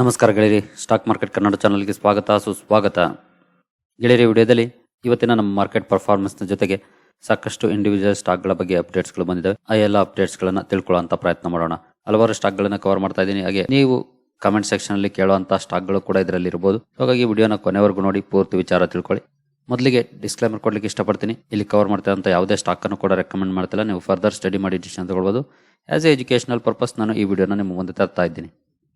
ನಮಸ್ಕಾರ ಗೆಳೆಯರಿ stock market Kannada ಚಾನಲ್ಗೆ ಸ್ವಾಗತ, ಸುಸ್ವಾಗತ. ಗೆಳೆಯರಿ ವಿಡಿಯೋದಲ್ಲಿ ಇವತ್ತಿನ ನಮ್ಮ ಮಾರ್ಕೆಟ್ ಪರ್ಫಾರ್ಮೆನ್ಸ್ನ ಜೊತೆಗೆ ಸಾಕಷ್ಟು ಇಂಡಿವಿಜುವಲ್ ಸ್ಟಾಕ್ಗಳ ಬಗ್ಗೆ ಅಪ್ಡೇಟ್ಸ್ಗಳು ಬಂದಿದ್ದಾವೆ. ಆ ಎಲ್ಲ ಅಪ್ಡೇಟ್ಸ್ಗಳನ್ನು ತಿಳ್ಕೊಳ್ಳೋಂಥ ಪ್ರಯತ್ನ ಮಾಡೋಣ. ಹಲವಾರು ಸ್ಟಾಕ್ಗಳನ್ನು ಕವರ್ ಮಾಡ್ತಾ ಇದ್ದೀನಿ. ಹಾಗೆ ನೀವು ಕಮೆಂಟ್ ಸೆಕ್ಷನಲ್ಲಿ ಕೇಳುವಂಥ ಸ್ಟಾಕ್ಗಳು ಕೂಡ ಇದರಲ್ಲಿ ಇರಬಹುದು ಹಾಗಾಗಿ ವಿಡಿಯೋನ ಕೊನೆವರೆಗೂ ನೋಡಿ, ಪೂರ್ತಿ ವಿಚಾರ ತಿಳ್ಕೊಳ್ಳಿ. ಮೊದಲಿಗೆ ಡಿಸ್ಕ್ಲೈಮರ್ ಕೊಡ್ಲಿಕ್ಕೆ ಇಷ್ಟಪಡ್ತೀನಿ. ಇಲ್ಲಿ ಕವರ್ ಮಾಡ್ತಾ ಯಾವುದೇ ಸ್ಟಾಕನ್ನು ಕೂಡ ರೆಕಮೆಂಡ್ ಮಾಡ್ತಿಲ್ಲ. ನೀವು ಫರ್ದರ್ ಸ್ಟಡಿ ಮಾಡಿ ಡಿಸಿಷನ್ ತಗೊಳ್ಬೋದು. ಆಸ್ ಎ ಎಜುಕೇಷನಲ್ ಪರ್ಪಸ್ ನಾನು ಈ ವಿಡಿಯೋನ ನಿಮ್ಮ ಮುಂದೆ ತರ್ತಾ ಇದ್ದೀನಿ.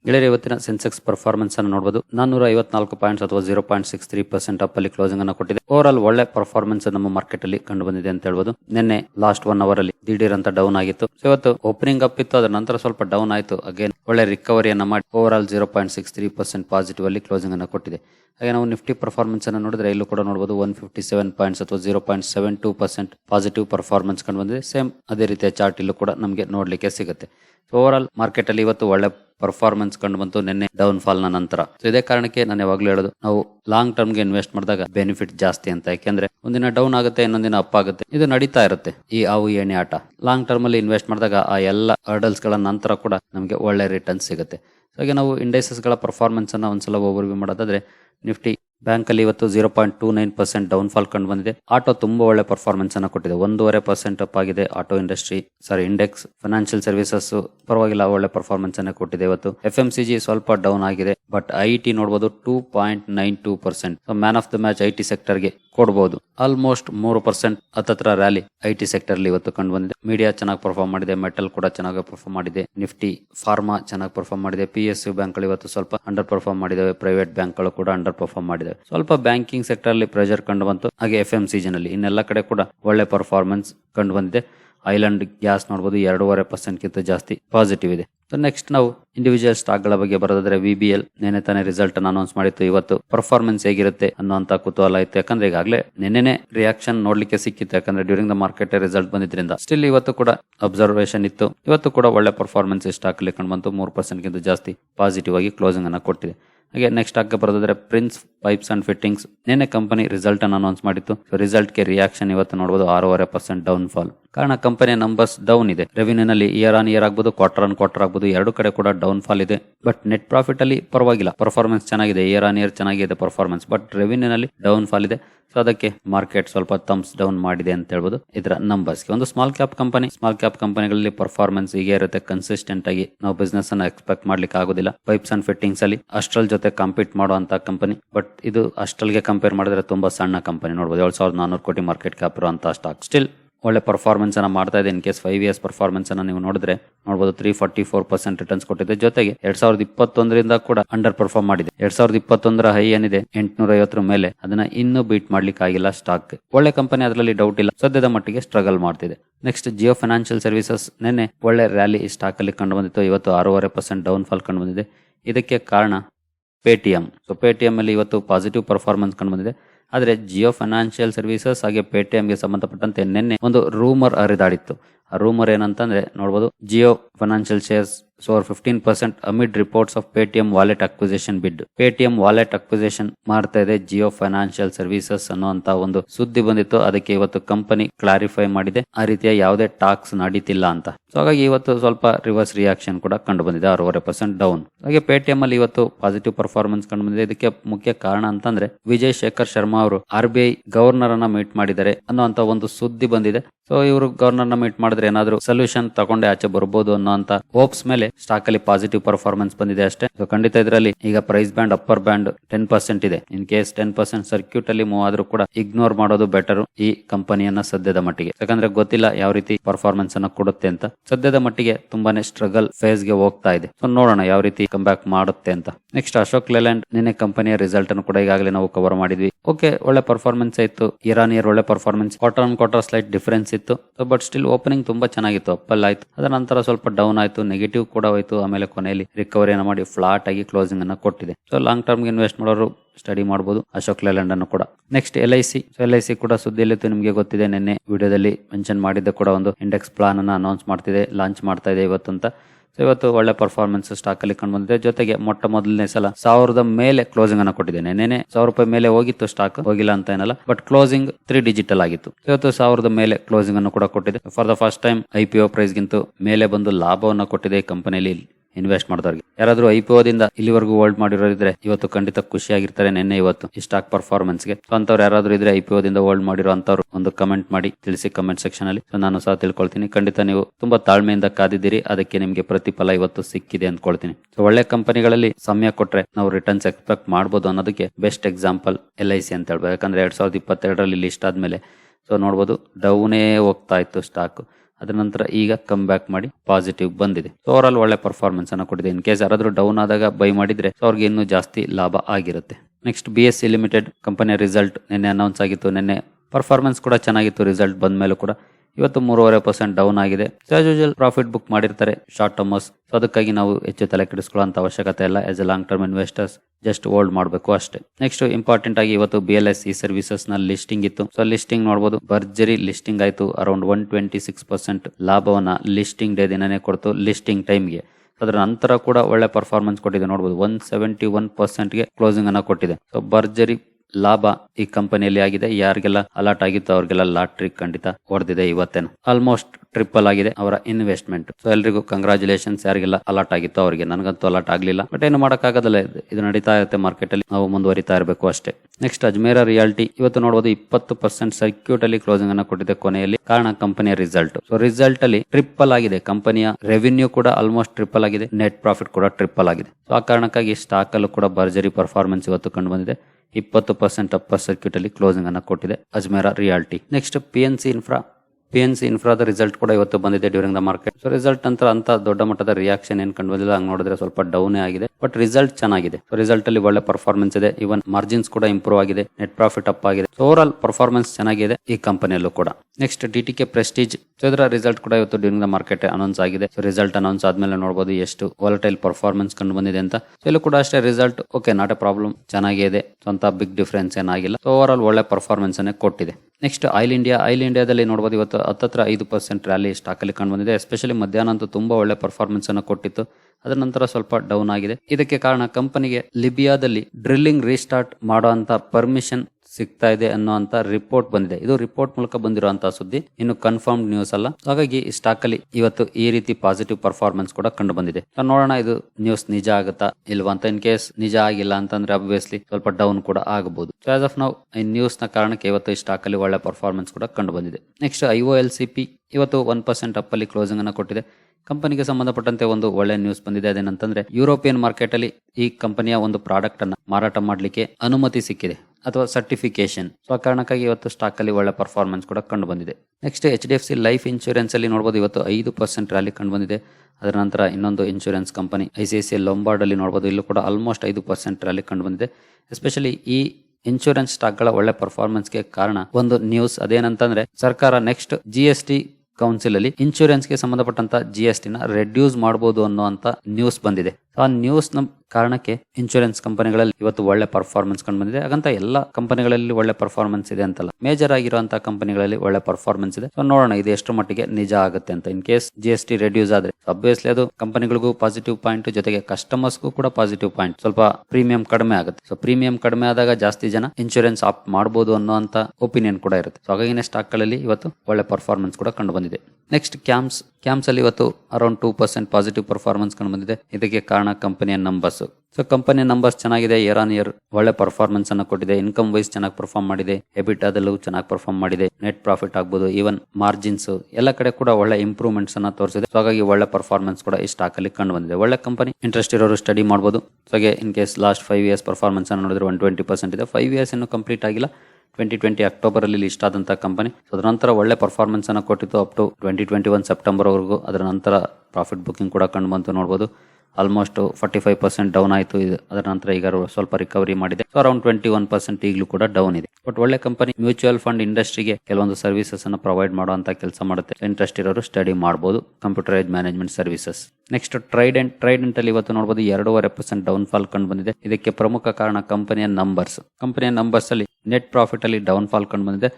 ಗೆಳೆಯರು, ಇವತ್ತಿನ ಸೆನ್ಸೆಕ್ಸ್ ಪರ್ಫಾರ್ಮೆನ್ಸ್ ಅನ್ನು ನೋಡಬಹುದು ನಾನ್ನೂರ ಐವತ್ನಾಲ್ಕು ಪಾಯಿಂಟ್ಸ್ ಅಥವಾ zero point six three percent up ಅಲ್ಲಿ ಕ್ಲೋಸಿಂಗ್ ಅನ್ನು ಕೊಟ್ಟಿದೆ. ಓವರ್ ಆಲ್ ಒಳ್ಳೆ ಪರ್ಫಾರ್ಮೆನ್ಸ್ ನಮ್ಮ ಮಾರ್ಕೆಟ್ ಅಲ್ಲಿ ಕಂಡು ಬಂದಿದೆ ಅಂತ ಹೇಳ್ಬೋದು. ನಿನ್ನೆ ಲಾಸ್ಟ್ ಒನ್ ಅವರ್ ಅಲ್ಲಿ ದಿಢೀರ್ ಅಂತ ಡೌನ್ ಆಗಿತ್ತು ಇವತ್ತು ಓಪನಿಂಗ್ ಅಪ್ ಇತ್ತು ಅದರ ನಂತರ ಸ್ವಲ್ಪ ಡೌನ್ ಆಯಿತು. ಅಗೇನ್ ಒಳ್ಳೆ ರಿಕವರಿಯನ್ನ ಮಾಡಿ over all zero point six three percent positive ಅಲ್ಲಿ ಕ್ಲೋಸಿಂಗ್ ಅನ್ನು ಕೊಟ್ಟಿದೆ. ಹಾಗೆ ನಾವು ನಿಫ್ಟಿ ಪರ್ಫಾರ್ಮೆನ್ಸ್ ಅನ್ನು ನೋಡಿದ್ರೆ ಇಲ್ಲೂ ಕೂಡ ನೋಡಬಹುದು ಒನ್ ಫಿಫ್ಟಿ ಸೆವೆನ್ ಪಾಯಿಂಟ್ಸ್ ಅಥವಾ zero point seven two percent positive performance ಕಂಡು ಬಂದಿದೆ ಸೇಮ್ ಅದೇ ರೀತಿಯ ಚಾರ್ಟ್ ಇಲ್ಲೂ ಕೂಡ ನಮಗೆ ನೋಡಲಿಕ್ಕೆ ಸಿಗುತ್ತೆ. ಓವರ್ ಆಲ್ ಮಾರ್ಕೆಟ್ ಅಲ್ಲಿ ಇವತ್ತು ಒಳ್ಳೆ ಪರ್ಫಾರ್ಮೆನ್ಸ್ ಕಂಡು ಬಂತು ನಿನ್ನೆ ಡೌನ್ ಫಾಲ್ನ ನಂತರ. ಸೊ ಇದೇ ಕಾರಣಕ್ಕೆ ನಾನು ಯಾವಾಗ್ಲೂ ಹೇಳೋದು, ನಾವು ಲಾಂಗ್ ಟರ್ಮ್ಗೆ ಇನ್ವೆಸ್ಟ್ ಮಾಡಿದಾಗ ಬೆನಿಫಿಟ್ ಜಾಸ್ತಿ ಅಂತ. ಯಾಕೆಂದ್ರೆ ಒಂದಿನ ಡೌನ್ ಆಗುತ್ತೆ, ಇನ್ನೊಂದಿನ ಅಪ್ ಆಗುತ್ತೆ. ಇದು ನಡೀತಾ ಇರುತ್ತೆ ಈ ಆವು ಏಣಿ ಆಟ. ಲಾಂಗ್ ಟರ್ಮ್ ಅಲ್ಲಿ ಇನ್ವೆಸ್ಟ್ ಮಾಡಿದಾಗ ಆ ಎಲ್ಲ ಹರ್ಡಲ್ಸ್ಗಳ ನಂತರ ಕೂಡ ನಮಗೆ ಒಳ್ಳೆ ರಿಟರ್ನ್ ಸಿಗುತ್ತೆ. ಹಾಗೆ ನಾವು ಇಂಡೈಸಸ್ಗಳ ಪರ್ಫಾರ್ಮೆನ್ಸ್ ಅನ್ನ ಒಂದ್ಸಲ ಓವರ್ವ್ಯೂ ಮಾಡೋದಾದ್ರೆ ನಿಫ್ಟಿ ಬ್ಯಾಂಕ್ ಅಲ್ಲಿ ಇವತ್ತು zero point two nine percent down fall ಕಂಡು ಬಂದಿದೆ. ಆಟೋ ತುಂಬಾ ಒಳ್ಳೆ ಪರ್ಫಾರ್ಮೆನ್ಸ್ ಅನ್ನ ಕೊಟ್ಟಿದೆ. ಒಂದೂವರೆ ಪರ್ಸೆಂಟ್ ಅಪ್ ಆಗಿದೆ auto industry sorry index financial services ಪರವಾಗಿಲ್ಲ, ಒಳ್ಳೆ ಪರ್ಫಾರ್ಮೆನ್ಸ್ ಅನ್ನ ಕೊಟ್ಟಿದೆ ಇವತ್ತು. ಎಫ್ ಎಂ ಸಿ ಜಿ ಸ್ವಲ್ಪ ಡೌನ್ ಆಗಿದೆ ಬಟ್ ಐ ಟಿ ನೋಡಬಹುದು two point nine two percent man of the match I T ಸೆಕ್ಟರ್ಗೆ ಕೊಡಬಹುದು ಆಲ್ಮೋಸ್ಟ್ ಮೂರು ಪರ್ಸೆಂಟ್ ಹತ್ತತ್ರ ರ್ಯಾಲಿ ಐ ಟಿ ಸೆಕ್ಟರ್ ಇವತ್ತು ಕಂಡು ಬಂದಿದೆ ಮೀಡಿಯಾ ಚೆನ್ನಾಗಿ ಪರ್ಫಾರ್ಮ್ ಮಾಡಿದೆ ಮೆಟಲ್ ಕೂಡ ಚೆನ್ನಾಗಿ ಪರ್ಫಾರ್ಮ್ ಮಾಡಿದೆ ನಿಫ್ಟಿ ಫಾರ್ಮಾ ಚೆನ್ನಾಗಿ ಪರ್ಫಾರ್ಮ್ ಮಾಡಿದೆ ಪಿ ಎಸ್ ಯು ಬ್ಯಾಂಕ್ ಇವತ್ತು ಸ್ವಲ್ಪ ಅಂಡರ್ ಪರ್ಫಾರ್ಮ್ ಮಾಡಿದಾವೆ ಪ್ರೈವೇಟ್ ಬ್ಯಾಂಕ್ಗಳು ಕೂಡ ಅಂಡರ್ ಪರ್ಫಾರ್ಮ್ ಮಾಡಿದಾವೆ. ಸ್ವಲ್ಪ ಬ್ಯಾಂಕಿಂಗ್ ಸೆಕ್ಟರ್ ಅಲ್ಲಿ ಪ್ರೆಷರ್ ಕಂಡು ಬಂತು, ಹಾಗೆ ಎಫ್ ಎಂ ಅಲ್ಲಿ ಇನ್ನೆಲ್ಲ ಕಡೆ ಕೂಡ ಒಳ್ಳೆ ಪರ್ಫಾರ್ಮೆನ್ಸ್ ಕಂಡು ಬಂದಿದೆ. ಐಲ್ಯಾಂಡ್ ಗ್ಯಾಸ್ ನೋಡಬಹುದು ಎರಡೂವರೆ ಪರ್ಸೆಂಟ್ ಗಿಂತ ಜಾಸ್ತಿ ಪಾಸಿಟಿವ್ ಇದೆ. ನೆಕ್ಸ್ಟ್ ನಾವು ಇಂಡಿವಿಜುವಲ್ ಸ್ಟಾಕ್ಗಳ ಬಗ್ಗೆ ಬರೋದಾದ್ರೆ ವಿ ಬಿ ಎಲ್ ನೆನೆ ತಾನೇ ರಿಸಲ್ಟ್ ಅನ್ನು ಅನೌನ್ಸ್ ಮಾಡಿತ್ತು. ಇವತ್ತು ಪರ್ಫಾರ್ಮೆನ್ಸ್ ಹೇಗಿರುತ್ತೆ ಅನ್ನುವಂತ ಕುತೂಹಲ ಇತ್ತು. ಯಾಕಂದ್ರೆ ಈಗಾಗಲೇ ನಿನ್ನೆ ರಿಯಾಕ್ಷನ್ ನೋಡ್ಲಿಕ್ಕೆ ಸಿಕ್ಕಿತ್ತು. ಯಾಕಂದ್ರೆ ಡ್ಯೂರಿಂಗ್ ದ ಮಾರ್ಕೆಟ್ ರಿಸಲ್ಟ್ ಬಂದಿದ್ರಿಂದ ಸ್ಟಿಲ್ ಇವತ್ತು ಕೂಡ ಅಬ್ಸರ್ವೇಷನ್ ಇತ್ತು. ಇವತ್ತು ಕೂಡ ಒಳ್ಳೆ ಪರ್ಫಾರ್ಮೆನ್ಸ್ ಸ್ಟಾಕ್ ಕಂಡು ಬಂತು. ಮೂರು ಪರ್ಸೆಂಟ್ ಗಿಂತ ಜಾಸ್ತಿ ಪಾಸಿಟಿವ್ ಆಗಿ ಕ್ಲೋಸಿಂಗ್ ಅನ್ನು ಕೊಟ್ಟಿದೆ. ಹಾಗೆ ನೆಕ್ಸ್ಟ್ ಹಾಕಿ ಬರೋದಾದ್ರೆ ಪ್ರಿನ್ಸ್ ಪೈಪ್ಸ್ ಅಂಡ್ ಫಿಟ್ಟಿಂಗ್ಸ್ ನಿನ್ನೆ ಕಂಪನಿ ರಿಸಲ್ಟ್ ಅನ್ನು ಅನೌನ್ಸ್ ಮಾಡಿತ್ತು. ಸೊ ರಿಸಲ್ಟ್ಗೆ ರಿಯಾಕ್ಷನ್ ಇವತ್ತು ನೋಡಬಹುದು ಆರೂವರೆ ಪರ್ಸೆಂಟ್ ಡೌನ್ ಫಾಲ್ ಕಾರಣ ಕಂಪನಿಯ ನಂಬರ್ಸ್ ಡೌನ್ ಇದೆ. ರೆವಿನ್ಯೂ ನಲ್ಲಿ ಇಯರ್ ಆನ್ ಇಯರ್ ಆಗ್ಬೋದು ಕ್ವಾರ್ಟರ್ ಆನ್ ಕ್ವಾರ್ಟರ್ ಆಗ್ಬೋದು, ಎರಡು ಕಡೆ ಕೂಡ ಡೌನ್ ಫಾಲ್ ಇದೆ. ಬಟ್ ನೆಟ್ ಪ್ರಾಫಿಟ್ ಅಲ್ಲಿ ಪರವಾಗಿಲ್ಲ. ಪರ್ಫಾರ್ಮೆನ್ಸ್ ಚೆನ್ನಾಗಿದೆ ಇಯರ್ ಆನ್ ಇಯರ್ ಚೆನ್ನಾಗಿದೆ ಪರ್ಫಾರ್ಮೆನ್ಸ್ ಬಟ್ ರೆವಿನ್ಯೂ ನಲ್ಲಿ ಡೌನ್ ಫಾಲ್ ಇದೆ. ಸೊ ಅದಕ್ಕೆ ಮಾರ್ಕೆಟ್ ಸ್ವಲ್ಪ ಥಮ್ಸ್ ಡೌನ್ ಮಾಡಿದೆ ಅಂತ ಹೇಳ್ಬೋದು ಇದರ ನಂಬರ್ಸ್ ಒಂದು small cap company small cap ಕಂಪನಿಗಳಲ್ಲಿ ಪರ್ಫಾರ್ಮೆನ್ಸ್ ಹೀಗೆ ಇರುತ್ತೆ. ಕನ್ಸಿಸ್ಟೆಂಟ್ ಆಗಿ ನಾವು ಬಿಸ್ನೆಸ್ ಅನ್ನ ಎಕ್ಸ್ಪೆಕ್ಟ್ ಮಾಡ್ಲಿಕ್ಕೆ ಆಗೋದಿಲ್ಲ. ಪೈಪ್ಸ್ ಅಂಡ್ ಫಿಟ್ಟಿಂಗ್ಸ್ ಅಲ್ಲಿ ಅಸ್ಟ್ರಲ್ ಜೊತೆ ಕಂಪೀಟ್ ಮಾಡುವಂತ ಕಂಪನಿ ಬಟ್ ಇದು ಅಷ್ಟಲ್ಗೆ ಕಂಪೇರ್ ಮಾಡಿದ್ರೆ ತುಂಬಾ ಸಣ್ಣ ಕಂಪನಿ ನೋಡಬಹುದು ಏಳು ಸಾವಿರದ ನಾನೂರು ಕೋಟಿ ಮಾರ್ಕೆಟ್ ಕ್ಯಾಪ್ ಇರುವಂತ ಸ್ಟಾಕ್ ಸ್ಟಿಲ್ ಒಳ್ಳೆ ಪರ್ಫಾರ್ಮೆನ್ಸ್ ಅನ್ನ ಮಾಡ್ತಾ ಇದೆ. In case five years performance ಅನ್ನ ನೀವು ನೋಡಿದ್ರೆ ನೋಡಬಹುದು three forty four percent returns ಕೊಟ್ಟಿದೆ. ಜೊತೆಗೆ ಎರಡ್ ಸಾವಿರದ ಇಪ್ಪತ್ತೊಂದರಿಂದ ಕೂಡ ಅಂಡರ್ ಪರ್ಫಾರ್ಮ್ ಮಾಡಿದೆ. ಎರಡ್ ಸಾವಿರದ ಇಪ್ಪತ್ತೊಂದರ ಹೈ ಏನಿದೆ? ಎಂಟುನೂರ ಐವತ್ತರ ಮೇಲೆ. ಅದನ್ನ ಇನ್ನೂ ಬೀಟ್ ಮಾಡ್ಲಿಕ್ಕೆ ಆಗಿಲ್ಲ ಸ್ಟಾಕ್ ಒಳ್ಳೆ ಕಂಪನಿ ಅದರಲ್ಲಿ ಡೌಟ್ ಇಲ್ಲ. ಸದ್ಯದ ಮಟ್ಟಿಗೆ ಸ್ಟ್ರಗಲ್ ಮಾಡ್ತಿದೆ. ನೆಕ್ಸ್ಟ್ ಜಿಯೋ ಫೈನಾನ್ಷಿಯಲ್ ಸರ್ವಿಸಸ್ ನಿನ್ನೆ ಒಳ್ಳೆ ರ್ಯಾಲಿ ಸ್ಟಾಕ್ ಅಲ್ಲಿ ಕಂಡು ಬಂದಿತ್ತು. ಇವತ್ತು ಆರೂವರೆ ಪರ್ಸೆಂಟ್ ಡೌನ್ ಫಾಲ್ ಕಂಡು ಬಂದಿದೆ. ಇದಕ್ಕೆ ಕಾರಣ ಪೇಟಿಎಂ ಸೊ ಅಲ್ಲಿ ಇವತ್ತು ಪಾಸಿಟಿವ್ ಪರ್ಫಾರ್ಮೆನ್ಸ್ ಕಂಡು ಬಂದಿದೆ. ಆದರೆ ಜಿಯೋ ಫೈನಾನ್ಷಿಯಲ್ ಸರ್ವಿಸಸ್ ಹಾಗೆ ಪೇಟಿಎಂಗೆ ಸಂಬಂಧಪಟ್ಟಂತೆ ನಿನ್ನೆ ಒಂದು ರೂಮರ್ ಹರಿದಾಡಿತ್ತು. ಆ ರೂಮರ್ ಏನಂತಂದ್ರೆ ನೋಡ್ಬೋದು Jio financial shares soar fifteen percent amid reports of Paytm wallet acquisition bid Paytm wallet acquisition ಮಾಡ್ತಾ ಇದೆ ಜಿಯೋ ಫೈನಾನ್ಷಿಯಲ್ ಸರ್ವಿಸಸ್ ಅನ್ನುವಂತ ಒಂದು ಸುದ್ದಿ ಬಂದಿತ್ತು. ಅದಕ್ಕೆ ಇವತ್ತು ಕಂಪನಿ ಕ್ಲಾರಿಫೈ ಮಾಡಿದೆ. ಆ ರೀತಿಯ ಯಾವುದೇ ಟಾಕ್ಸ್ ನಡೀತಿಲ್ಲ ಅಂತ. ಸೊ ಹಾಗಾಗಿ ಇವತ್ತು ಸ್ವಲ್ಪ ರಿವರ್ಸ್ ರಿಯಾಕ್ಷನ್ ಕೂಡ ಕಂಡು ಬಂದಿದೆ. ಆರೂವರೆ ಪರ್ಸೆಂಟ್ ಡೌನ್ ಹಾಗೆ ಪೇಟಿಎಂ ಅಲ್ಲಿ ಇವತ್ತು ಪಾಸಿಟಿವ್ ಪರ್ಫಾರ್ಮೆನ್ಸ್ ಕಂಡು ಬಂದಿದೆ. ಇದಕ್ಕೆ ಮುಖ್ಯ ಕಾರಣ ಅಂತಂದ್ರೆ ವಿಜಯ್ ಶೇಖರ್ ಶರ್ಮಾ ಅವರು ಆರ್ ಬಿ ಐ ಗವರ್ನರ್ ಅನ್ನ ಮೀಟ್ ಮಾಡಿದ್ದಾರೆ ಅನ್ನುವಂತ ಒಂದು ಸುದ್ದಿ ಬಂದಿದೆ. ಸೊ ಇವರು ಗವರ್ನರ್ನ ಮೀಟ್ ಮಾಡಿದ್ರೆ ಏನಾದ್ರು ಸೊಲ್ಯೂಷನ್ ತಗೊಂಡೆ ಆಚೆ ಬರ್ಬೋದು ಅನ್ನೋಂತ ಹೋಪ್ಸ್ ಮೇಲೆ ಸ್ಟಾಕ್ ಅಲ್ಲಿ ಪಾಸಿಟಿವ್ ಪರ್ಫಾರ್ಮೆನ್ಸ್ ಬಂದಿದೆ ಅಷ್ಟೇ. ಸೊ ಖಂಡಿತ ಇದರಲ್ಲಿ ಈಗ price band upper band ten percent ಇದೆ. In case ten percent circuit ಅಲ್ಲಿ ಮೂವ್ ಆದ್ರೂ ಕೂಡ ಇಗ್ನೋರ್ ಮಾಡೋದು ಬೆಟರ್ ಈ ಕಂಪನಿಯನ್ನ ಸದ್ಯದ ಮಟ್ಟಿಗೆ. ಯಾಕಂದ್ರೆ ಗೊತ್ತಿಲ್ಲ ಯಾವ ರೀತಿ ಪರ್ಫಾರ್ಮೆನ್ಸ್ ಅನ್ನ ಕೊಡುತ್ತೆ ಅಂತ. ಸದ್ಯದ ಮಟ್ಟಿಗೆ ತುಂಬಾನೇ ಸ್ಟ್ರಗಲ್ ಫೇಸ್ಗೆ ಹೋಗ್ತಾ ಇದೆ. ಸೊ ನೋಡೋಣ ಯಾವ ರೀತಿ ಕಮ್ ಬ್ಯಾಕ್ ಮಾಡುತ್ತೆ ಅಂತ. ನೆಕ್ಸ್ಟ್ ಅಶೋಕ್ ಲೇಲ್ಯಾಂಡ್ ನಿನ್ನೆ ಕಂಪನಿಯ ರಿಸಲ್ಟ್ ಅನ್ನು ಕೂಡ ಈಗಾಗಲೇ ನಾವು ಕವರ್ ಮಾಡಿದ್ವಿ. ಓಕೆ ಒಳ್ಳೆ ಪರ್ಫಾರ್ಮೆನ್ಸ್ ಇತ್ತು ಇರಾನಿಯರ್ ಒಳ್ಳೆ performance quarter on quarter slight difference ಇತ್ತು. ಬಟ್ ಸ್ಟಿಲ್ ಓಪನಿಂಗ್ ತುಂಬಾ ಚೆನ್ನಾಗಿತ್ತು. ಅಪ್ಪಲ್ ಆಯ್ತು ಅದರ ನಂತರ ಸ್ವಲ್ಪ ಡೌನ್ ಆಯ್ತು. ನೆಗೆಟಿವ್ ಕೂಡ ಹೋಯ್ತು. ಆಮೇಲೆ ಕೊನೆಯಲ್ಲಿ ರಿಕವರಿಯನ್ನು ಮಾಡಿ ಫ್ಲಾಟ್ ಆಗಿ ಕ್ಲೋಸಿಂಗ್ ಅನ್ನ ಕೊಟ್ಟಿದೆ. ಸೊ ಲಾಂಗ್ ಟರ್ಮ್ ಇನ್ವೆಸ್ಟ್ ಮಾಡೋರು ಸ್ಟಡಿ ಮಾಡಬಹುದು ಅಶೋಕ್ ಲೇಲ್ಯಾಂಡ್ ಅನ್ನು ಕೂಡ. Next L I C L I C ಕೂಡ ಸುದ್ದಿಯಲ್ಲಿತ್ತು. ನಿಮಗೆ ಗೊತ್ತಿದೆ. ನಿನ್ನೆ ವಿಡಿಯೋದಲ್ಲಿ ಮೆನ್ಷನ್ ಮಾಡಿದ್ದ ಕೂಡ ಒಂದು ಇಂಡೆಕ್ಸ್ ಪ್ಲಾನ್ ಅನ್ನ ಅನೌನ್ಸ್ ಮಾಡ್ತಿದೆ. ಲಾಂಚ್ ಮಾಡ್ತಾ ಇದೆ ಇವತ್ತು ಅಂತ ಸೊ ಇವತ್ತು ಒಳ್ಳೆ ಪರ್ಫಾರ್ಮೆನ್ಸ್ ಸ್ಟಾಕ್ ಅಲ್ಲಿ ಕಂಡು ಬಂದಿದೆ. ಜೊತೆಗೆ ಮೊಟ್ಟ ಮೊದಲನೇ ಸಲ ಸಾವಿರದ ಮೇಲೆ ಕ್ಲೋಸಿಂಗ್ ಅನ್ನ ಕೊಟ್ಟಿದ್ದೇನೆ. ನೆನೆ ಸಾವಿರ ರೂಪಾಯಿ ಮೇಲೆ ಹೋಗಿತ್ತು ಸ್ಟಾಕ್ ಹೋಗಿಲ್ಲ ಅಂತ ಏನಲ್ಲ. ಬಟ್ ಕ್ಲೋಸಿಂಗ್ ತ್ರೀ ಡಿಜಿಟಲ್ ಆಗಿತ್ತು. ಇವತ್ತು ಸಾವಿರದ ಮೇಲೆ ಕ್ಲೋಸಿಂಗ್ ಅನ್ನು ಕೂಡ ಕೊಟ್ಟಿದೆ. For the first time I P O price ಗಿಂತ ಮೇಲೆ ಬಂದು ಲಾಭವನ್ನು ಕೊಟ್ಟಿದೆ ಕಂಪನಿಯಲ್ಲಿ ಇನ್ವೆಸ್ಟ್ ಮಾಡಿದವ್ರಿಗೆ. ಯಾರಾದ್ರೂ ಐ ಪಿ ಇಲ್ಲಿವರೆಗೂ ಹೋಲ್ಡ್ ಮಾಡಿರೋರಿದ್ರೆ ಇವತ್ತು ಖಂಡಿತ ಖುಷಿಯಾಗಿರ್ತಾರೆ ನಿನ್ನೆ ಇವತ್ತು ಈ ಸ್ಟಾಕ್ ಪರ್ಫಾರ್ಮೆನ್ಸ್ಗೆ. ಅಂತವ್ರು ಯಾರಾದ್ರೂ ಇದ್ರೆ ಐ ಪಿ ಹೋಲ್ಡ್ ಮಾಡಿರೋ ಅಂತವ್ರು ಒಂದು ಕಮೆಂಟ್ ಮಾಡಿ, ತಿಳಿಸಿ ಕಮೆಂಟ್ ಸೆಕ್ಷನ್ ಅಲ್ಲಿ. ನಾನು ಸಹ ತಿಳ್ಕೊಳ್ತೀನಿ. ಖಂಡಿತ ನೀವು ತುಂಬಾ ತಾಳ್ಮೆಯಿಂದ ಕಾದಿದ್ದೀರಿ. ಅದಕ್ಕೆ ನಿಮಗೆ ಪ್ರತಿಫಲ ಇವತ್ತು ಸಿಕ್ಕಿದೆ ಅಂದ್ಕೊಳ್ತೀನಿ. ಸೊ ಒಳ್ಳೆ ಕಂಪನಿಗಳಲ್ಲಿ ಸಮಯ ಕೊಟ್ರೆ ನಾವು ರಿಟರ್ನ್ಸ್ ಎಕ್ಸ್ಪೆಕ್ಟ್ ಮಾಡಬಹುದು ಅನ್ನೋದಕ್ಕೆ best example L I C ಅಂತ ಹೇಳ್ಬೋದು. ಯಾಕಂದ್ರೆ ಎರಡ್ ಸಾವಿರದ ಇಪ್ಪತ್ತೆರಡರಲ್ಲಿ ಲಿಸ್ಟ್ ಆದ್ಮೇಲೆ ಸೊ ನೋಡ್ಬೋದು ಡೌನೇ ಹೋಗ್ತಾ ಇತ್ತು ಸ್ಟಾಕ್ ಅದ್ರ ನಂತರ ಈಗ ಕಮ್ ಬ್ಯಾಕ್ ಮಾಡಿ ಪಾಸಿಟಿವ್ ಬಂದಿದೆ. ಸೊ ಓವರ್ ಒಳ್ಳೆ ಪರ್ಫಾರ್ಮೆನ್ಸ್ ಅನ್ನ ಕೊಟ್ಟಿದೆ. ಇನ್ ಕೇಸ್ ಯಾರಾದರೂ ಡೌನ್ ಆದಾಗ ಬೈ ಮಾಡಿದ್ರೆ ಅವ್ರಿಗೆ ಇನ್ನೂ ಜಾಸ್ತಿ ಲಾಭ ಆಗಿರುತ್ತೆ. Next B S C limited ಕಂಪನಿಯ ರಿಸಲ್ಟ್ ನಿನ್ನೆ ಅನೌನ್ಸ್ ಆಗಿತ್ತು. ನಿನ್ನೆ ಪರ್ಫಾರ್ಮೆನ್ಸ್ ಕೂಡ ಚೆನ್ನಾಗಿತ್ತು ರಿಸಲ್ಟ್ ಬಂದ ಮೇಲೂ ಕೂಡ. ಇವತ್ತು ಮೂರುವರೆ ಪರ್ಸೆಂಟ್ ಡೌನ್ ಆಗಿದೆ. ಆಸ್ ಯೂಶಲ್ ಪ್ರಾಫಿಟ್ ಬುಕ್ ಮಾಡಿರ್ತಾರೆ. ಶಾರ್ಟ್ ಟರ್ಮರ್ಸ್ ಸೊ ಅದಕ್ಕಾಗಿ ನಾವು ಹೆಚ್ಚು ತಲೆ ಕೆಡಿಸ್ಕೊಳ್ಳುವಂತ ಅವಶ್ಯಕತೆ ಇಲ್ಲ. As a long term investors just hold ಮಾಡಬೇಕು ಅಷ್ಟೇ. ನೆಕ್ಸ್ಟ್ ಇಂಪಾರ್ಟೆಂಟ್ ಆಗಿ ಇವತ್ತು ಬಿ ಎಲ್ ಎಸ್ ಇ ಸರ್ವಿಸಸ್ನ ಲಿಸ್ಟಿಂಗ್ ಇತ್ತು. ಸೊ ಲಿಸ್ಟಿಂಗ್ ನೋಡಬಹುದು ಭರ್ಜರಿ ಲಿಸ್ಟಿಂಗ್ ಆಯಿತು. Around one twenty six percent ಲಾಭವನ್ನು ಲಿಸ್ಟಿಂಗ್ ಡೇ ದಿನನೇ ಕೊಡ್ತು. ಲಿಸ್ಟಿಂಗ್ ಟೈಮ್ಗೆ ಅದರ ನಂತರ ಕೂಡ ಒಳ್ಳೆ ಪರ್ಫಾರ್ಮೆನ್ಸ್ ಕೊಟ್ಟಿದೆ. ನೋಡಬಹುದು ಒನ್ ಸೆವೆಂಟಿ ಒನ್ ಪರ್ಸೆಂಟ್ಗೆ ಕ್ಲೋಸಿಂಗ್ ಅನ್ನ ಕೊಟ್ಟಿದೆ. ಸೊ ಭರ್ಜರಿ ಲಾಭ ಈ ಕಂಪನಿಯಲ್ಲಿ ಆಗಿದೆ. ಯಾರಿಗೆಲ್ಲ ಅಲಾಟ್ ಆಗಿತ್ತು ಅವ್ರಿಗೆಲ್ಲ ಲಾಟ್ರಿ ಖಂಡಿತ ಹೊಡೆದಿದೆ ಇವತ್ತೇನು. ಆಲ್ಮೋಸ್ಟ್ ಟ್ರಿಪಲ್ ಆಗಿದೆ ಅವರ ಇನ್ವೆಸ್ಟ್ಮೆಂಟ್ ಸೊ ಎಲ್ರಿಗೂ ಕಂಗ್ರಾಚುಲೇಷನ್ಸ್ ಯಾರಿಗೆಲ್ಲ ಅಲಾಟ್ ಆಗಿತ್ತು ಅವರಿಗೆ. ನನಗಂತೂ ಅಲಾಟ್ ಆಗಲಿಲ್ಲ. ಬಟ್ ಏನು ಮಾಡೋಕ್ಕಾಗೋದಿಲ್ಲ. ಇದು ನಡೀತಾ ಇರುತ್ತೆ ಮಾರ್ಕೆಟ್ ಅಲ್ಲಿ. ನಾವು ಮುಂದುವರಿತಾ ಇರಬೇಕು ಅಷ್ಟೇ. ನೆಕ್ಸ್ಟ್ ಅಜ್ಮೇರ ರಿಯಾಲಿಟಿ ಇವತ್ತು ನೋಡಬಹುದು ಇಪ್ಪತ್ತು ಪರ್ಸೆಂಟ್ ಸರ್ಕ್ಯೂಟ್ ಅಲ್ಲಿ ಕ್ಲೋಸಿಂಗ್ ಅನ್ನ ಕೊಟ್ಟಿದೆ ಕೊನೆಯಲ್ಲಿ. ಕಾರಣ ಕಂಪನಿಯ ರಿಸಲ್ಟ್ ಸೊ ರಿಸಲ್ಟ್ ಅಲ್ಲಿ ಟ್ರಿಪಲ್ ಆಗಿದೆ. ಕಂಪನಿಯ ರೆವಿನ್ಯೂ ಕೂಡ ಆಲ್ಮೋಸ್ಟ್ ಟ್ರಿಪಲ್ ಆಗಿದೆ. ನೆಟ್ ಪ್ರಾಫಿಟ್ ಕೂಡ ಟ್ರಿಪಲ್ ಆಗಿದೆ. ಸೊ ಆ ಕಾರಣಕ್ಕಾಗಿ ಸ್ಟಾಕ್ ಅಲ್ಲೂ ಕೂಡ ಭರ್ಜರಿ ಪರ್ಫಾರ್ಮೆನ್ಸ್ ಇವತ್ತು ಕಂಡು ಬಂದಿದೆ. ಇಪ್ಪತ್ತು ಪರ್ಸೆಂಟ್ ಅಪ್ಪರ್ ಸರ್ಕ್ಯೂಟ್ ಅಲ್ಲಿ ಕ್ಲೋಸಿಂಗ್ ಅನ್ನ ಕೊಟ್ಟಿದೆ. Ajmera realty next P N C infra P N C ಇನ್ಫ್ರಾದ result ಕೂಡ ಇವತ್ತು ಬಂದಿದೆ during the market so result ನಂತರ ಅಂತ ದೊಡ್ಡ ಮಟ್ಟದ ರಿಯಾಕ್ಷನ್ ಏನ್ ಕಂಡು ಬಂದಿಲ್ಲ ಹಂಗ್ ನೋಡಿದ್ರೆ ಸ್ವಲ್ಪ ಡೌನ್ ಆಗಿದೆ. ಬಟ್ ರಿಸಲ್ಟ್ ಚೆನ್ನಾಗಿದೆ. ಸೊ ರಿಸಲ್ಟ್ ಅಲ್ಲಿ ಒಳ್ಳೆ ಪರ್ಫಾರ್ಮೆನ್ಸ್ ಇದೆ. ಇವನ್ ಮಾರ್ಜಿನ್ಸ್ ಕೂಡ ಇಂಪ್ರೂವ್ ಆಗಿದೆ. ನೆಟ್ ಪ್ರಾಫಿಟ್ ಅಪ್ ಆಗಿದೆ. ಓವರ್ ಆಲ್ ಪರ್ಫಾರ್ಮೆನ್ಸ್ ಚೆನ್ನಾಗಿದೆ ಈ ಕಂಪನಿಯಲ್ಲೂ ಕೂಡ. Next D T K prestige so ಇದರ ರಿಸಲ್ಟ್ ಕೂಡ ಇವತ್ತು ಡ್ಯೂರಿಂಗ್ ದ ಮಾರ್ಕೆಟ್ ಅನೌನ್ಸ್ ಆಗಿದೆ. ಸೊ ರಿಸಲ್ಟ್ ಅನೌನ್ಸ್ ಆದ್ಮೇಲೆ ನೋಡಬಹುದು ಎಷ್ಟು ವಾಲಟೈಲ್ ಪರ್ಫಾರ್ಮೆನ್ಸ್ ಕಂಡು ಬಂದಿದೆ ಅಂತ. ಸೊ ಇಲ್ಲೂ ಕೂಡ ಅಷ್ಟೇ result okay not a problem ಚೆನ್ನಾಗಿದೆ ಸ್ವಂತ ಬಿಗ್ ಡಿಫರೆನ್ಸ್ ಏನಾಗಿಲ್ಲ. ಸೊ ಓವರ್ ಆಲ್ ಒಳ್ಳೆ ಪರ್ಫಾರ್ಮೆನ್ಸ್ ಅನ್ನೇ ಕೊಟ್ಟಿದೆ. ನೆಕ್ಸ್ಟ್ ಆಯಿಲ್ ಇಂಡಿಯಾ ಆಯಿಲ್ ಇಂಡಿಯಾದಲ್ಲಿ ನೋಡ್ಬೋದು ಇವತ್ತು ಹತ್ತತ್ರ ಐದು ಪರ್ಸೆಂಟ್ ರ್ಯಾಲಿ ಸ್ಟಾಕಲ್ಲಿ ಕಂಡು ಬಂದಿದೆ. ಎಸ್ಪೆಷಲಿ ಮಧ್ಯಾಹ್ನ ಅಂತೂ ತುಂಬ ಒಳ್ಳೆ ಪರ್ಫಾರ್ಮೆನ್ಸ್ ಅನ್ನು ಕೊಟ್ಟಿತ್ತು. ಅದರ ನಂತರ ಸ್ವಲ್ಪ ಡೌನ್ ಆಗಿದೆ. ಇದಕ್ಕೆ ಕಾರಣ ಕಂಪನಿಗೆ ಲಿಬಿಯಾದಲ್ಲಿ ಡ್ರಿಲ್ಲಿಂಗ್ ರೀಸ್ಟಾರ್ಟ್ ಮಾಡುವಂತ ಪರ್ಮಿಷನ್ ಸಿಗ್ತಾ ಇದೆ ಅನ್ನುವಂತ ರಿಪೋರ್ಟ್ ಬಂದಿದೆ. ಇದು ರಿಪೋರ್ಟ್ ಮೂಲಕ ಬಂದಿರುವಂತಹ ಸುದ್ದಿ. ಇನ್ನು ಕನ್ಫರ್ಮ್ ನ್ಯೂಸ್ ಅಲ್ಲ. ಹಾಗಾಗಿ ಈ ಸ್ಟಾಕ್ ಅಲ್ಲಿ ಇವತ್ತು ಈ ರೀತಿ ಪಾಸಿಟಿವ್ ಪರ್ಫಾರ್ಮೆನ್ಸ್ ಕೂಡ ಕಂಡು ಬಂದಿದೆ. ನೋಡೋಣ ಇದು ನ್ಯೂಸ್ ನಿಜ ಆಗುತ್ತಾ ಇಲ್ವಾ ಅಂತ. ಇನ್ ಕೇಸ್ ನಿಜ ಆಗಿಲ್ಲ ಅಂತಂದ್ರೆ ಅಬ್ವಿಯಸ್ಲಿ ಸ್ವಲ್ಪ ಡೌನ್ ಕೂಡ ಆಗಬಹುದು. ಆಸ್ ಆಫ್ ನಾವು ಈ ನ್ಯೂಸ್ನ ಕಾರಣಕ್ಕೆ ಇವತ್ತು ಈ ಸ್ಟಾಕ್ ಅಲ್ಲಿ ಒಳ್ಳೆ ಪರ್ಫಾರ್ಮೆನ್ಸ್ ಕೂಡ ಕಂಡು ಬಂದಿದೆ. Next I O L C P ಇವತ್ತು ಒನ್ ಪರ್ಸೆಂಟ್ ಅಪ್ ಅಲ್ಲಿ ಕ್ಲೋಸಿಂಗ್ ಅನ್ನು ಕೊಟ್ಟಿದೆ. ಕಂಪನಿಗೆ ಸಂಬಂಧಪಟ್ಟಂತೆ ಒಂದು ಒಳ್ಳೆ ನ್ಯೂಸ್ ಬಂದಿದೆ. ಅದೇನಂತಂದ್ರೆ ಯುರೋಪಿಯನ್ ಮಾರ್ಕೆಟ್ ಅಲ್ಲಿ ಈ ಕಂಪನಿಯ ಒಂದು ಪ್ರಾಡಕ್ಟ್ ಅನ್ನ ಮಾರಾಟ ಮಾಡಲಿಕ್ಕೆ ಅನುಮತಿ ಸಿಕ್ಕಿದೆ, ಅಥವಾ ಸರ್ಟಿಫಿಕೇಶನ್ ಸೊ ಆ ಕಾರಣಕ್ಕಾಗಿ ಇವತ್ತು ಸ್ಟಾಕ್ ಅಲ್ಲಿ ಒಳ್ಳೆ ಪರ್ಫಾರ್ಮೆನ್ಸ್ ಕೂಡ ಕಂಡು ಬಂದಿದೆ. Next H D F C life insurance ಅಲ್ಲಿ ನೋಡಬಹುದು ಇವತ್ತು ಐದು ಪರ್ಸೆಂಟ್ ರ್ಯಾಲಿ ಕಂಡು ಬಂದಿದೆ. ಅದರ ನಂತರ ಇನ್ನೊಂದು insurance company I C I C Lombard ಅಲ್ಲಿ ನೋಡಬಹುದು ಇಲ್ಲೂ ಕೂಡ ಆಲ್ಮೋಸ್ಟ್ ಐದು ಪರ್ಸೆಂಟ್ ರ್ಯಾಲಿ ಕಂಡು ಬಂದಿದೆ. ಎಸ್ಪೆಷಲಿ ಈ ಇನ್ಶೂರೆನ್ಸ್ ಸ್ಟಾಕ್ಗಳ ಒಳ್ಳೆ ಪರ್ಫಾರ್ಮೆನ್ಸ್ಗೆ ಕಾರಣ ಒಂದು ನ್ಯೂಸ್ ಅದೇನಂತಂದ್ರೆ, ಸರ್ಕಾರ next G S T council ಅಲ್ಲಿ ಇನ್ಶೂರೆನ್ಸ್ಗೆ ಸಂಬಂಧಪಟ್ಟಂತ ಜಿ ಎಸ್ ಟಿನ ರೆಡ್ಯೂಸ್ ಮಾಡಬಹುದು ಅನ್ನುವಂತ ನ್ಯೂಸ್ ಬಂದಿದೆ. ಆ ನ್ಯೂಸ್ನ ಕಾರಣಕ್ಕೆ ಇನ್ಶೂರೆನ್ಸ್ ಕಂಪನಿಗಳಲ್ಲಿ ಇವತ್ತು ಒಳ್ಳೆ ಪರ್ಫಾರ್ಮೆನ್ಸ್ ಕಂಡು ಬಂದಿದೆ. ಹಾಗಂತ ಎಲ್ಲ ಕಂಪನಿಗಳಲ್ಲಿ ಒಳ್ಳೆ ಪರ್ಫಾರ್ಮೆನ್ಸ್ ಇದೆ ಅಂತಲ್ಲ. ಮೇಜರ್ ಆಗಿರುವಂತಹ ಕಂಪನಿಗಳಲ್ಲಿ ಒಳ್ಳೆ ಪರ್ಫಾರ್ಮೆನ್ಸ್ ಇದೆ. ಸೊ ನೋಡೋಣ, ಇದು ಎಷ್ಟು ಮಟ್ಟಿಗೆ ನಿಜ ಆಗುತ್ತೆ ಅಂತ. In case G S T reduce ಆದ್ರೆ ಅಬ್ವಿಯಸ್ಲಿ ಅದು ಕಂಪನಿಗಳಿಗೂ ಪಾಸಿಟಿವ್ ಪಾಯಿಂಟ್ ಜೊತೆಗೆ ಕಸ್ಟಮರ್ಸ್ಗೂ ಕೂಡ ಪಾಸಿಟಿವ್ ಪಾಯಿಂಟ್ ಸ್ವಲ್ಪ ಪ್ರೀಮಿಯಂ ಕಡಿಮೆ ಆಗುತ್ತೆ. ಸೊ ಪ್ರೀಮಿಯಂ ಕಡಿಮೆ ಆದಾಗ ಜಾಸ್ತಿ ಜನ ಇನ್ಶೂರೆನ್ಸ್ ಆಪ್ ಮಾಡಬಹುದು ಅನ್ನೋಂತ ಒಪಿನಿಯನ್ ಕೂಡ ಇರುತ್ತೆ. ಸೊ ಹಾಗಾಗಿನೇ ಸ್ಟಾಕ್ಗಳಲ್ಲಿ ಇವತ್ತು ಒಳ್ಳೆ ಪರ್ಫಾರ್ಮೆನ್ಸ್ ಕೂಡ ಕಂಡು ಬಂದಿದೆ. ನೆಕ್ಸ್ಟ್ ಕ್ಯಾಮ್ಸ್ ಕ್ಯಾಂಪ್ಸ್ ಅಲ್ಲಿ ಇವತ್ತು around two percent positive performance ಕಂಡು ಬಂದಿದೆ. ಇದಕ್ಕೆ ಕಾರಣ ಕಂಪನಿಯ ನಂಬರ್ಸ್ ಸೊ ಕಂಪನಿ ನಂಬರ್ಸ್ ಚೆನ್ನಾಗಿದೆ. ಇಯರ್ ಆನ್ ಇಯರ್ ಒಳ್ಳೆ ಪರ್ಫಾರ್ಮೆನ್ಸ್ ಅನ್ನು ಕೊಟ್ಟಿದೆ. ಇನ್ಕಮ್ ವೈಸ್ ಚೆನ್ನಾಗಿ ಪರ್ಫಾರ್ಮ್ ಮಾಡಿದೆ. ಎಬಿಟಾದಲ್ಲೂ ಚೆನ್ನಾಗಿ ಪರ್ಫಾರ್ಮ್ ಮಾಡಿದೆ. ನೆಟ್ ಪ್ರಾಫಿಟ್ ಆಗ್ಬೋದು. ಈವನ್ ಮಾರ್ಜಿನ್ಸ್ ಎಲ್ಲ ಕಡೆ ಕೂಡ ಒಳ್ಳೆ ಇಂಪ್ರೂವ್ಮೆಂಟ್ಸ್ ಅನ್ನ ತೋರಿಸಿದೆ. ಹಾಗಾಗಿ ಒಳ್ಳೆ ಪರ್ಫಾರ್ಮೆನ್ಸ್ ಕೂಡ ಈ ಸ್ಟಾಕ್ ಅಲ್ಲಿ ಕಂಡು ಬಂದಿದೆ. ಒಳ್ಳೆ ಕಂಪನಿ ಇಂಟ್ರೆಸ್ಟ್ ಇರೋರು ಸ್ಟಡಿ ಮಾಡಬಹುದು ಸೊ ಹಾಗೆ in case last five years performance ಅನ್ನು ನೋಡಿದ್ರೆ ಒನ್ ಟ್ವೆಂಟಿ ಪರ್ಸೆಂಟ್ ಇದೆ. ಫೈವ್ ಇಯರ್ಸ್ ಇನ್ನು ಕಂಪ್ಲೀಟ್ ಆಗಿಲ್ಲ. ಟ್ವೆಂಟಿ ಟ್ವೆಂಟಿ ಅಕ್ಟೋಬರ್ ಅಲ್ಲಿ ಲಿಸ್ಟ್ ಆದಂತಹ ಕಂಪನಿ ಸೊ ಅದರ ನಂತರ ಒಳ್ಳೆ ಪರ್ಫಾರ್ಮೆನ್ಸ್ ಅನ್ನು ಕೊಟ್ಟಿತ್ತು up to twenty twenty one September ವರೆಗೂ. ಅದರ ನಂತರ ಪ್ರಾಫಿಟ್ ಬುಕಿಂಗ್ ಕೂಡ ಕಂಡು ಬಂತು ನೋಡಬಹುದು almost forty five percent down ಆಯಿತು ಅದರ ನಂತರ ಈಗ ಸ್ವಲ್ಪ ರಿಕವರಿ ಮಾಡಿದೆ. So around twenty one percent ಈಗಲೂ ಕೂಡ ಡೌನ್ ಇದೆ. ಬಟ್ ಒಳ್ಳೆ ಕಂಪನಿ ಮ್ಯೂಚುವಲ್ ಫಂಡ್ ಇಂಡಸ್ಟ್ರಿಗೆ ಕೆಲವೊಂದು ಸರ್ವಿಸಸ್ ಅನ್ನು ಪ್ರೊವೈಡ್ ಮಾಡುವಂತ ಕೆಲಸ ಮಾಡುತ್ತೆ. ಇಂಟ್ರೆಸ್ಟ್ ಇರೋರು ಸ್ಟಡಿ ಮಾಡಬಹುದು ಕಂಪ್ಯೂಟರೈಸ್ ಮ್ಯಾನೇಜ್ಮೆಂಟ್ ಸರ್ವಿಸಸ್ ನೆಕ್ಸ್ಟ್ ಟ್ರೈಡ್ ಟ್ರೈಡೆಂಟ್ ಟ್ರೈಡೆಂಟ್ ಅಲ್ಲಿ ಇವತ್ತು ನೋಡಬಹುದು ಎರಡೂವರೆ ಪರ್ಸೆಂಟ್ ಡೌನ್ ಫಾಲ್ ಕಂಡು ಬಂದಿದೆ. ಇದಕ್ಕೆ ಪ್ರಮುಖ ಕಾರಣ ಕಂಪನಿಯ ನಂಬರ್ಸ್ ಕಂಪನಿಯ ನಂಬರ್ಸ್ ಅಲ್ಲಿ ನೆಟ್ ಪ್ರಾಫಿಟ್ ಅಲ್ಲಿ ಡೌನ್ ಫಾಲ್ ಕಂಡು ಬಂದಿದೆ.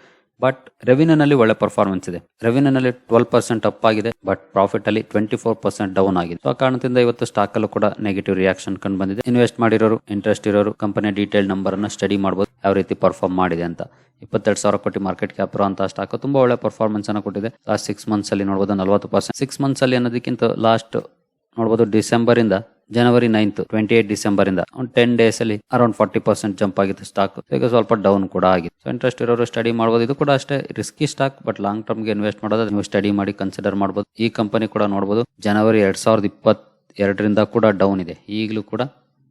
ಬಟ್ ರೆವಿನ್ಯೂನಲ್ಲಿ ಒಳ್ಳೆ ಪರ್ಫಾರ್ಮೆನ್ಸ್ ಇದೆ. ರೆವಿನ್ಯೂನಲ್ಲಿ ಟ್ವೆಲ್ ಪರ್ಸೆಂಟ್ ಅಪ್ ಆಗಿದೆ ಬಟ್ ಪ್ರಾಫಿಟ್ ಅಲ್ಲಿ ಟ್ವೆಂಟಿ ಫೋರ್ ಪರ್ಸೆಂಟ್ ಡೌನ್ ಆಗಿದೆ ಆ ಕಾರಣದಿಂದ ಇವತ್ತು ಸ್ಟಾಕ್ ಅಲ್ಲೂ ಕೂಡ ನೆಗೆಟಿವ್ ರಿಯಾಕ್ಷನ್ ಕಂಡು ಬಂದಿದೆ. ಇನ್ವೆಸ್ಟ್ ಮಾಡಿರೋರು ಇಂಟ್ರೆಸ್ಟ್ ಇರೋರು ಕಂಪನಿಯ ಡೀಟೇಲ್ ನಂಬರ್ ಅನ್ನ ಸ್ಟಡಿ ಮಾಡಬಹುದು ಯಾವ ರೀತಿ ಪರ್ಫಾರ್ಮ್ ಮಾಡಿದೆ ಅಂತ. ಇಪ್ಪತ್ತೆರಡು ಸಾವಿರ ಕೋಟಿ ಮಾರ್ಕೆಟ್ ಕ್ಯಾಪ್ ಅಂತ ಸ್ಟಾಕ್ ತುಂಬಾ ಒಳ್ಳೆ ಪರ್ಫಾರ್ಮೆನ್ಸ್ ಅನ್ನು ಕೊಟ್ಟಿದೆ. ಲಾಸ್ಟ್ ಸಿಕ್ಸ್ ಮಂತ್ಸ್ ಅಲ್ಲಿ ನೋಡಬಹುದು ನಲವತ್ತು ಪರ್ಸೆಂಟ್ ಸಿಕ್ಸ್ ಮಂತ್ಸ್ ಅಲ್ಲಿ ಅನ್ನೋದಕ್ಕಿಂತ ಲಾಸ್ಟ್ ನೋಡಬಹುದು ಡಿಸೆಂಬರ್ ಇಂದ ಜನವರಿ ನೈನ್ತ್ ಟ್ವೆಂಟಿ ಏಟ್ ಡಿಸೆಂಬರ್ ಇಂದ ಒಂದು ಟೆನ್ ಡೇಸ್ ಅಲ್ಲಿ ಅರೌಂಡ್ ಫಾರ್ಟಿ ಪರ್ಸೆಂಟ್ ಜಂಪ್ ಆಗಿತ್ತು ಸ್ಟಾಕ್ ಈಗ ಸ್ವಲ್ಪ ಡೌನ್ ಕೂಡ ಆಗಿದೆ. ಸೊ ಇಂಟ್ರೆಸ್ಟ್ ಇರೋರು ಸ್ಟಡಿ ಮಾಡಬಹುದು ಇದು ಕೂಡ ಅಷ್ಟೇ ರಿಸ್ಕಿ ಸ್ಟಾಕ್ ಬಟ್ ಲಾಂಗ್ ಟರ್ಮ್ಗೆ ಇನ್ವೆಸ್ಟ್ ಮಾಡೋದು, ನೀವು ಸ್ಟಡಿ ಮಾಡಿ ಕನ್ಸಿಡರ್ ಮಾಡಬಹುದು ಈ ಕಂಪನಿ ಕೂಡ ನೋಡಬಹುದು ಜನವರಿ ಎರಡ್ ಸಾವಿರದ ಇಪ್ಪತ್ತ್ ಎರಡರಿಂದ ಕೂಡ ಡೌನ್ ಇದೆ. ಈಗಲೂ ಕೂಡ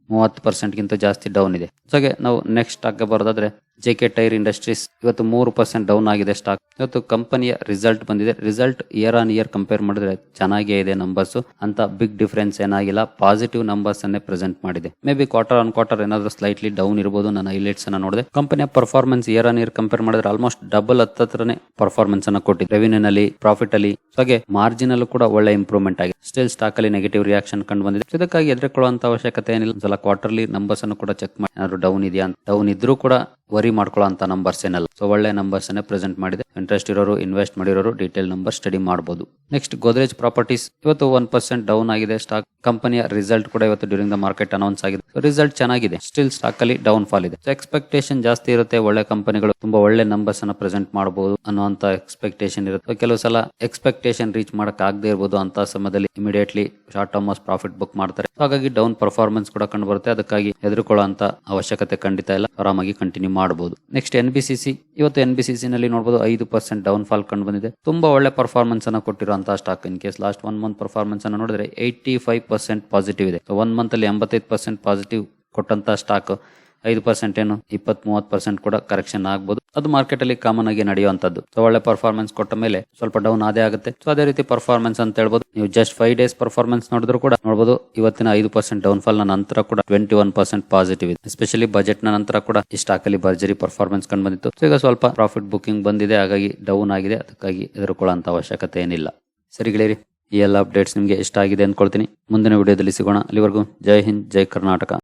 ಮೂವತ್ತು ಪರ್ಸೆಂಟ್ ಗಿಂತ ಜಾಸ್ತಿ ಡೌನ್ ಇದೆ. ಸೊಗೆ ನಾವು ನೆಕ್ಸ್ಟ್ ಸ್ಟಾಕ್ ಬರೋದಾದ್ರೆ ಜೆ ಕೆ ಟೈರ್ ಇಂಡಸ್ಟ್ರೀಸ್ ಇವತ್ತು ಮೂರು ಪರ್ಸೆಂಟ್ ಡೌನ್ ಆಗಿದೆ ಸ್ಟಾಕ್ ಇವತ್ತು ಕಂಪನಿಯ ರಿಸಲ್ಟ್ ಬಂದಿದೆ. Result year on year compare ಮಾಡಿದ್ರೆ ಚೆನ್ನಾಗೇ ಇದೆ ನಂಬರ್ಸ್ ಅಂತ ಬಿಗ್ ಡಿಫರೆನ್ಸ್ ಏನಾಗಿಲ್ಲ. ಪಾಸಿಟಿವ್ ನಂಬರ್ಸ್ ಅನ್ನೇ ಪ್ರೆಸೆಂಟ್ ಮಾಡಿದೆ. Maybe quarter on quarter ಏನಾದ್ರೂ ಸ್ಲೈಟ್ಲಿ ಡೌನ್ ಇರಬಹುದು ನಾನು ಹೈಲೈಟ್ಸ್ ಅನ್ನ ನೋಡಿದೆ. ಕಂಪನಿಯ performance year on year compare ಮಾಡಿದ್ರೆ ಆಲ್ಮೋಸ್ಟ್ ಡಬಲ್ ಹತ್ತತ್ರನೇ ಪರ್ಫಾರ್ಮೆನ್ಸ್ ಅನ್ನ ಕೊಟ್ಟಿದೆ. ರೆವಿನ್ಯೂ ನಲ್ಲಿ ಪ್ರಾಫಿಟ್ ಅಲ್ಲಿ. ಹಾಗೆ ಮಾರ್ಜಿನ್ ಅಲ್ಲೂ ಕೂಡ ಒಳ್ಳೆ ಇಂಪ್ರೂವ್ಮೆಂಟ್ ಆಗಿದೆ. ಸ್ಟಿಲ್ ಸ್ಟಾಕ್ ಅಲ್ಲಿ ನೆಗೆಟಿವ್ ರಿಯಾಕ್ಷನ್ ಕಂಡು ಬಂದಿದೆ. ಇದಕ್ಕಾಗಿ ಎದುರುಕೊಳ್ಳುವಂತ ಅವಶ್ಯಕತೆ ಏನಿಲ್ಲ. ಕ್ವಾರ್ಟರ್ಲಿ ನಂಬರ್ಸ್ ಅನ್ನು ಕೂಡ ಚೆಕ್ ಮಾಡಿ. ಏನಾದ್ರು ಡೌನ್ ಇದೆಯಾ ಡೌನ್ ಇದ್ರೂ ಕೂಡ ವರಿ ಮಾಡ್ಕೊಳ್ಳೋ ಅಂತ ನಂಬರ್ಸ್ ಏನಲ್ಲ. ಸೊ ಒಳ್ಳೆ ನಂಬರ್ಸ್ ಅನ್ನೇ ಪ್ರೆಸೆಂಟ್ ಮಾಡಿದೆ. ಇಂಟ್ರೆಸ್ಟ್ ಇರೋರು ಇನ್ವೆಸ್ಟ್ ಮಾಡಿರೋರು ಡೀಟೇಲ್ ನಂಬರ್ ಸ್ಟಡಿ ಮಾಡಬಹುದು ನೆಕ್ಸ್ಟ್ ಗೋದ್ರೇಜ್ ಪ್ರಾಪರ್ಟೀಸ್ ಇವತ್ತು ಒನ್ ಪರ್ಸೆಂಟ್ ಡೌನ್ ಆಗಿದೆ. ಸ್ಟಾಕ್ ಕಂಪನಿಯ ರಿಸಲ್ಟ್ ಕೂಡ ಇವತ್ತು ಡ್ಯೂರಿಂಗ್ ದ ಮಾರ್ಕೆಟ್ ಅನೌನ್ಸ್ ಆಗಿದೆ. ರಿಸಲ್ಟ್ ಚೆನ್ನಾಗಿದೆ. ಸ್ಟಿಲ್ ಸ್ಟಾಕ್ ಅಲ್ಲಿ ಡೌನ್ ಫಾಲ್ ಇದೆ ಎಕ್ಸ್ಪೆಕ್ಟೇಷನ್ ಜಾಸ್ತಿ ಇರುತ್ತೆ. ಒಳ್ಳೆ ಕಂಪನಿಗಳು ತುಂಬಾ ಒಳ್ಳೆ ನಂಬರ್ಸ್ ಅನ್ನ ಪ್ರೆಸೆಂಟ್ ಮಾಡಬಹುದು ಅನ್ನುವಂತ ಎಕ್ಸ್ಪೆಕ್ಟೇಷನ್ ಇರುತ್ತೆ. ಕೆಲವು ಸಲ ಎಕ್ಸ್ಪೆಕ್ಟೇಷನ್ ರೀಚ್ ಮಾಡಕ್ ಆಗದೆ ಇರಬಹುದು ಅಂತ ಸಮಯದಲ್ಲಿ immediately short term profit book ಮಾಡ್ತಾರೆ. ಹಾಗಾಗಿ ಡೌನ್ ಪರ್ಫಾರ್ಮೆನ್ಸ್ ಕೂಡ ಕಂಡು ಬರುತ್ತೆ. ಅದಕ್ಕಾಗಿ ಎದುರುಕೊಳ್ಳುವಂತ ಅವಶ್ಯಕತೆ ಖಂಡಿತ ಇಲ್ಲ. ಆರಾಮಾಗಿ ಕಂಟಿನ್ಯೂ ಮಾಡಬಹುದು next N B C C ಇವತ್ತು ಎನ್ ಬಿ ಸಿ ಸಿ ನಲ್ಲಿ ನೋಡಬಹುದು ಐದು ಪರ್ಸೆಂಟ್ ಡೌನ್ ಫಾಲ್ ಕಂಡು ಬಂದಿದೆ. ತುಂಬಾ ಒಳ್ಳೆ ಪರ್ಫಾರ್ಮೆನ್ಸ್ ಅನ್ನ ಕೊಟ್ಟಿರುವಂತಹ stock in case last one month performance ಅನ್ನ ನೋಡಿದ್ರೆ ಏಯ್ಟಿ ಫೈವ್ ಪರ್ಸೆಂಟ್ ಪಾಸಿಟಿವ್ ಇದೆ ಒನ್ ಮಂತ್ ಅಲ್ಲಿ ಎಂಬತ್ತೈದು ಪರ್ಸೆಂಟ್ ಪಾಸಿಟಿವ್ ಕೊಟ್ಟಂತ ಸ್ಟಾಕ್ ಐದು ಪರ್ಸೆಂಟ್ ಏನು ಇಪ್ಪತ್ ಮೂವತ್ ಪರ್ಸೆಂಟ್ ಕೂಡ ಕರೆಕ್ಷನ್ ಆಗ್ಬೋದು. ಅದು ಮಾರ್ಕೆಟ್ ಅಲ್ಲಿ ಕಾಮನ್ ಆಗಿ ನಡೆಯುವಂತದ್ದು ಸೊ ಒಳ್ಳೆ ಪರ್ಫಾರ್ಮೆನ್ಸ್ ಕೊಟ್ಟ ಮೇಲೆ ಸ್ವಲ್ಪ ಡೌನ್ ಅದೇ ಆಗುತ್ತೆ. ಸೊ ಅದೇ ರೀತಿ ಪರ್ಫಾರ್ಮೆನ್ಸ್ ಅಂತ ಹೇಳ್ಬೋದು. ನೀವು ಜಸ್ಟ್ ಫೈವ್ ಡೇಸ್ ಪರ್ಫಾರ್ಮೆನ್ಸ್ ನೋಡಿದ್ರು ಕೂಡ ನೋಡಬಹುದು ಇವತ್ತಿನ ಐದು ಪರ್ಸೆಂಟ್ ಡೌನ್ ಫಾಲ್ ನಂತರ ಕೂಡ ಟ್ವೆಂಟಿ ಒನ್ ಪರ್ಸೆಂಟ್ ಪಾಸಿಟಿವ್ ಇದೆ. ಎಸ್ಪೆಷಲಿ ಬಜೆಟ್ನ ನಂತರ ಕೂಡ ಈ ಸ್ಟಾಕ್ ಅಲ್ಲಿ ಭರ್ಜರಿ ಪರ್ಫಾರ್ಮೆನ್ಸ್ ಕಂಡು ಬಂದಿತ್ತು. ಈಗ ಸ್ವಲ್ಪ ಪ್ರಾಫಿಟ್ ಬುಕಿಂಗ್ ಬಂದಿದೆ, ಹಾಗಾಗಿ ಡೌನ್ ಆಗಿದೆ. ಅದಕ್ಕಾಗಿ ಎದುರುಕೊಳ್ಳುವಂತ ಅವಶ್ಯಕತೆ ಏನಿಲ್ಲ. ಸರಿ ಗೆಳೆಯರಿ, ಈ ಎಲ್ಲ ಅಪ್ಡೇಟ್ಸ್ ನಿಮಗೆ ಇಷ್ಟ ಆಗಿದೆ ಅಂದ್ಕೊಳ್ತೀನಿ. ಮುಂದಿನ ವಿಡಿಯೋದಲ್ಲಿ ಸಿಗೋಣ. ಅಲ್ಲಿವರೆಗೂ ಜೈ ಹಿಂದ್, ಜೈ ಕರ್ನಾಟಕ.